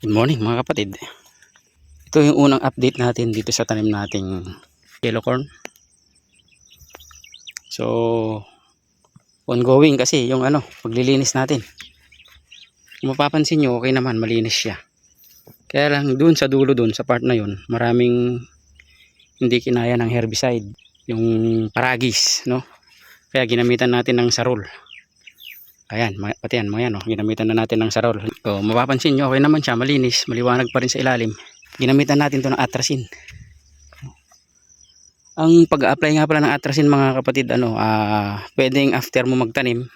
Good morning mga kapatid. Ito yung unang update natin dito sa tanim nating yellow corn. So, ongoing kasi yung ano, paglilinis natin. Kung mapapansin nyo, okay naman, malinis siya. Kaya lang dun sa dulo dun, sa part na yun, maraming hindi kinaya ng herbicide. Yung paragis, no? Kaya ginamitan natin ng sarol. Ayan, pati yan, mga yan, oh. ginamitan na natin ng sarol. So, mapapansin nyo, okay naman siya, malinis, maliwanag pa rin sa ilalim. Ginamitan natin to ng atrasin. Ang pag-apply nga pala ng atrasin mga kapatid, ano, ah, pwedeng after mo magtanim,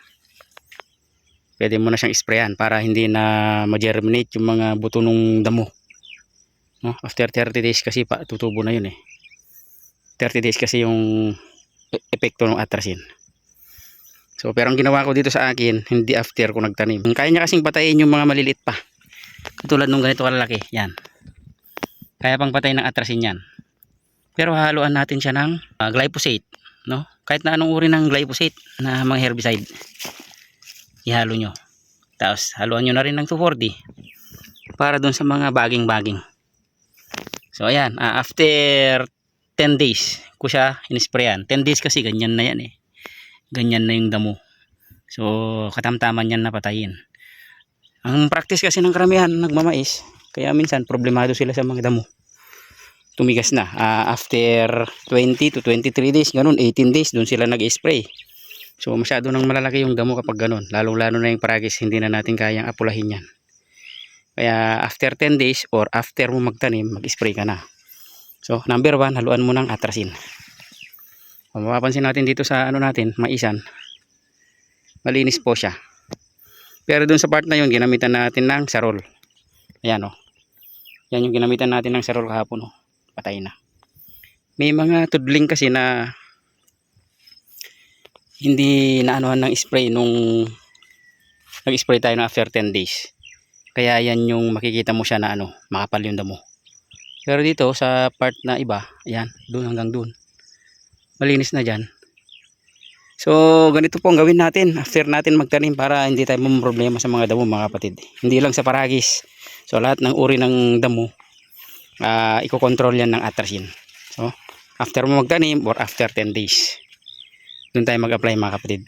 pwede mo na siyang sprayan para hindi na ma-germinate yung mga buto ng damo. No? After 30 days kasi pa, tutubo na yun eh. 30 days kasi yung e- epekto ng atrasin. So, pero ang ginawa ko dito sa akin, hindi after ko nagtanim. Kaya niya kasing patayin yung mga maliliit pa. Katulad nung ganito kalalaki. Yan. Kaya pang patay ng atrasin yan. Pero haluan natin siya ng ah, glyphosate. No? Kahit na anong uri ng glyphosate na mga herbicide. Ihalo nyo. Tapos haluan nyo na rin ng 240 para dun sa mga baging-baging. So ayan, ah, after 10 days ko siya inisprayan. 10 days kasi ganyan na yan eh ganyan na yung damo. So, katamtaman yan na patayin. Ang practice kasi ng karamihan nagmamais, kaya minsan problemado sila sa mga damo. Tumigas na. Ah, after 20 to 23 days, ganun, 18 days, doon sila nag-spray. So, masyado nang malalaki yung damo kapag ganun. Lalong-lalo na yung paragis, hindi na natin kayang apulahin yan. Kaya after 10 days or after mo magtanim, mag-spray ka na. So, number 1, haluan mo ng atrasin. Kung mapapansin natin dito sa ano natin, maisan, malinis po siya. Pero dun sa part na yun, ginamitan natin ng sarol. Ayan o. Yan yung ginamitan natin ng sarol kahapon o. Patay na. May mga tudling kasi na hindi naanuhan ng spray nung nag-spray tayo na after 10 days. Kaya yan yung makikita mo siya na ano, makapal yung damo. Pero dito sa part na iba, ayan, dun hanggang dun malinis na dyan. So, ganito po ang gawin natin after natin magtanim para hindi tayo problema sa mga damo mga kapatid. Hindi lang sa paragis. So, lahat ng uri ng damo, uh, iko-control yan ng atrasin. So, after mo magtanim or after 10 days, doon tayo mag-apply mga kapatid.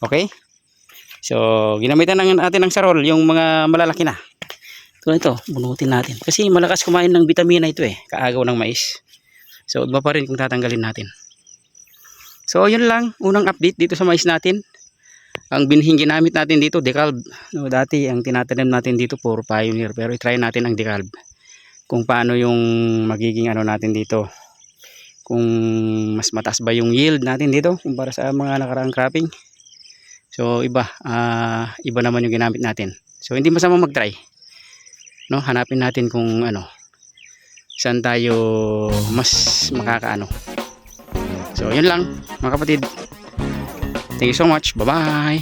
Okay? So, ginamitan lang natin ng sarol yung mga malalaki na. Tulad ito, bunutin natin. Kasi malakas kumain ng vitamina ito eh, kaagaw ng mais. So, iba pa rin kung tatanggalin natin. So, yun lang. Unang update dito sa mais natin. Ang binhing ginamit natin dito, decalb. No, dati, ang tinatanim natin dito, puro pioneer. Pero itry natin ang decalb. Kung paano yung magiging ano natin dito. Kung mas mataas ba yung yield natin dito kumpara sa mga nakaraang cropping. So, iba. ah iba naman yung ginamit natin. So, hindi masama mag-try. No, hanapin natin kung ano, saan tayo mas makakaano so yun lang mga kapatid. Thank you so much. Bye bye